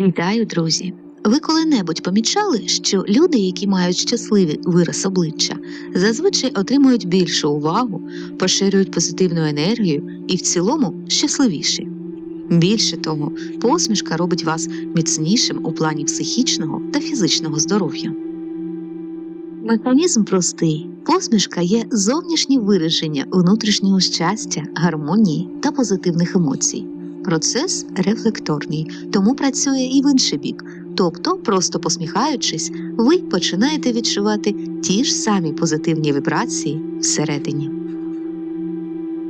Вітаю, друзі! Ви коли-небудь помічали, що люди, які мають щасливий вираз обличчя, зазвичай отримують більшу увагу, поширюють позитивну енергію і в цілому щасливіші. Більше того, посмішка робить вас міцнішим у плані психічного та фізичного здоров'я. Механізм простий. Посмішка є зовнішнє вираження внутрішнього щастя, гармонії та позитивних емоцій. Процес рефлекторний, тому працює і в інший бік. Тобто, просто посміхаючись, ви починаєте відчувати ті ж самі позитивні вібрації всередині.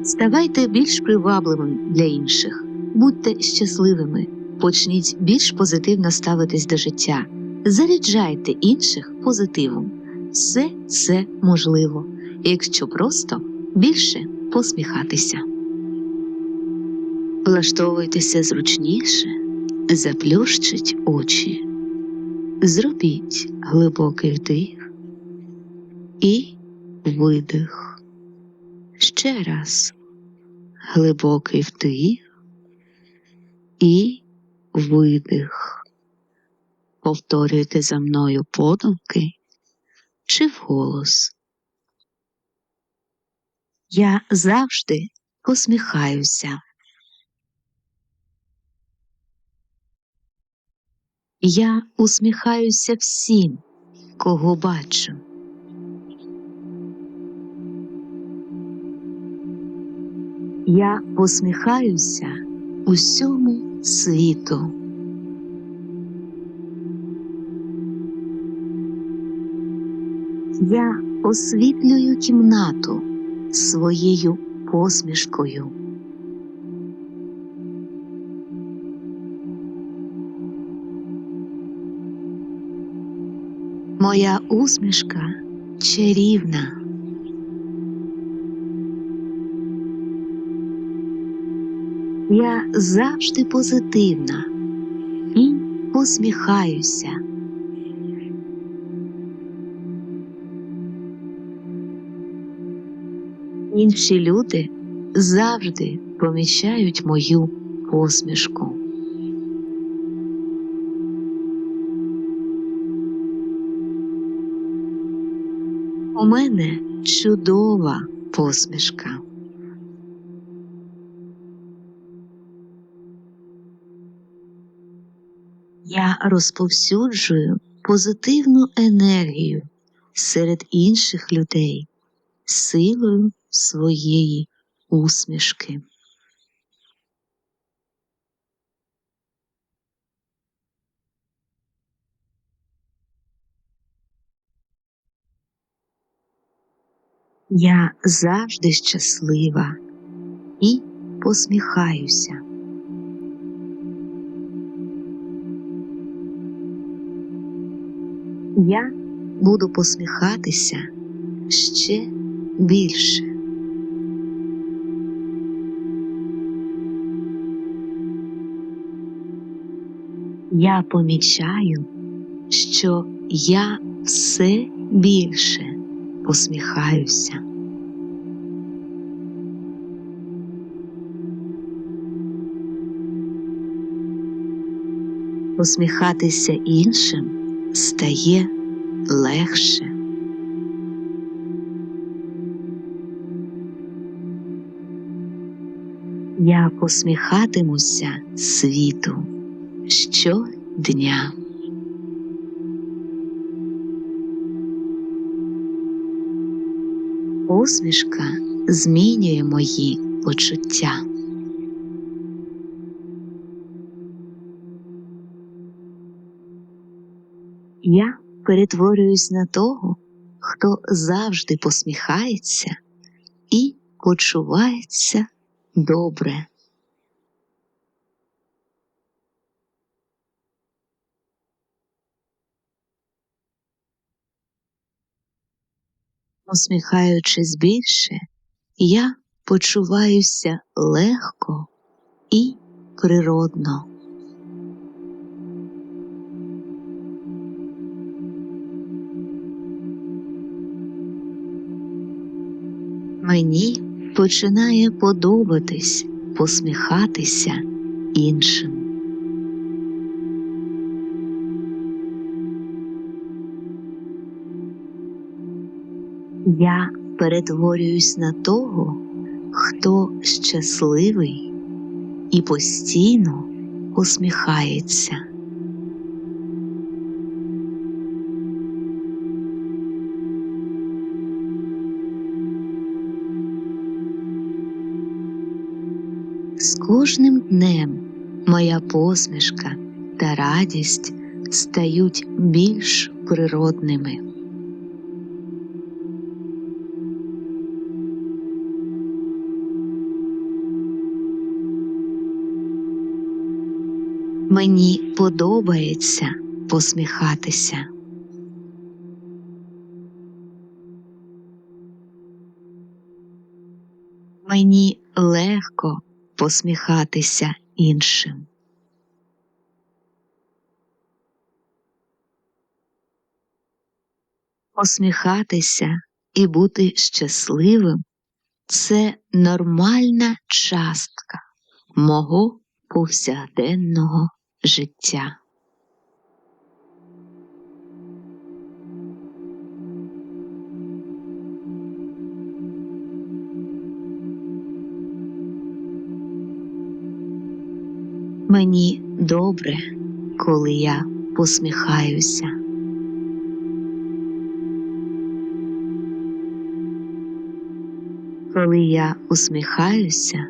Ставайте більш привабливими для інших, будьте щасливими, почніть більш позитивно ставитись до життя, заряджайте інших позитивом. Все це можливо, якщо просто більше посміхатися. Влаштовуйтеся зручніше, заплющіть очі, зробіть глибокий вдих і видих. Ще раз глибокий вдих і видих. Повторюйте за мною подумки чи вголос. Я завжди посміхаюся. Я усміхаюся всім, кого бачу. Я посміхаюся усьому світу. Я освітлюю кімнату своєю посмішкою. Моя усмішка чарівна. Я завжди позитивна і посміхаюся. Інші люди завжди помічають мою посмішку. У мене чудова посмішка. Я розповсюджую позитивну енергію серед інших людей силою своєї усмішки. Я завжди щаслива і посміхаюся. Я буду посміхатися ще більше. Я помічаю, що я все більше посміхаюся. Посміхатися іншим стає легше. Я посміхатимуся світу щодня. Усмішка змінює мої почуття. Я перетворююсь на того, хто завжди посміхається і почувається добре. Усміхаючись більше, я почуваюся легко і природно. Мені починає подобатись посміхатися іншим. Я перетворююсь на того, хто щасливий і постійно усміхається. З кожним днем моя посмішка та радість стають більш природними. Мені подобається посміхатися. Мені легко посміхатися іншим. Посміхатися і бути щасливим це нормальна частка мого повсякденного життя. Мені добре, коли я посміхаюся. Коли я усміхаюся,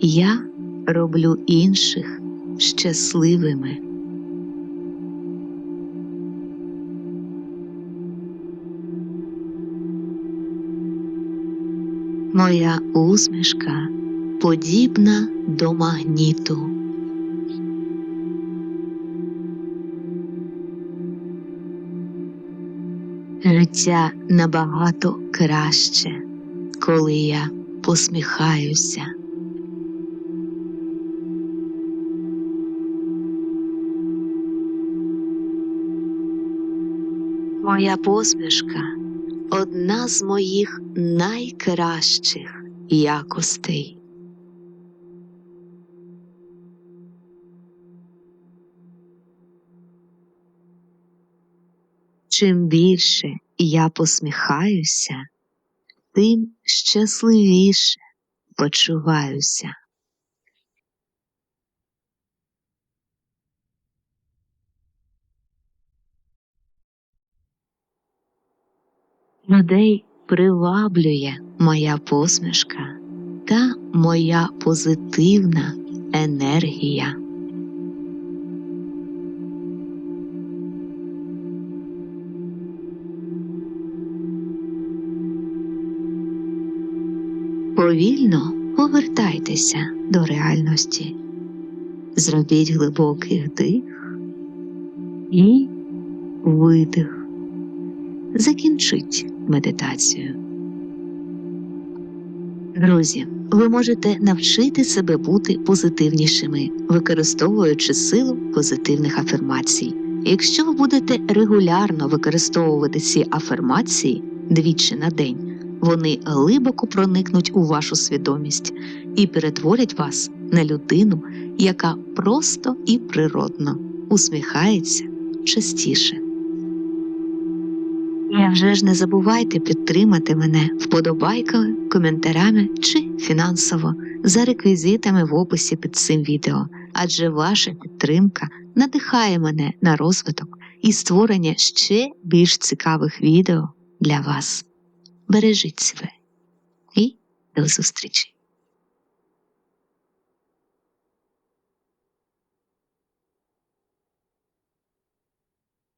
я роблю інших щасливими. Моя усмішка подібна до магніту. Життя набагато краще, коли я посміхаюся. Моя посмішка одна з моїх найкращих якостей. Чим більше я посміхаюся, тим щасливіше почуваюся. Людей приваблює моя посмішка та моя позитивна енергія. Повільно повертайтеся до реальності. Зробіть глибокий вдих і видих. Закінчіть медитацію. Друзі, ви можете навчити себе бути позитивнішими, використовуючи силу позитивних афірмацій. Якщо ви будете регулярно використовувати ці афірмації двічі на день, вони глибоко проникнуть у вашу свідомість і перетворять вас на людину, яка просто і природно усміхається частіше. І вже ж не забувайте підтримати мене вподобайками, коментарями чи фінансово за реквізитами в описі під цим відео, адже ваша підтримка надихає мене на розвиток і створення ще більш цікавих відео для вас. Бережіть себе і до зустрічі!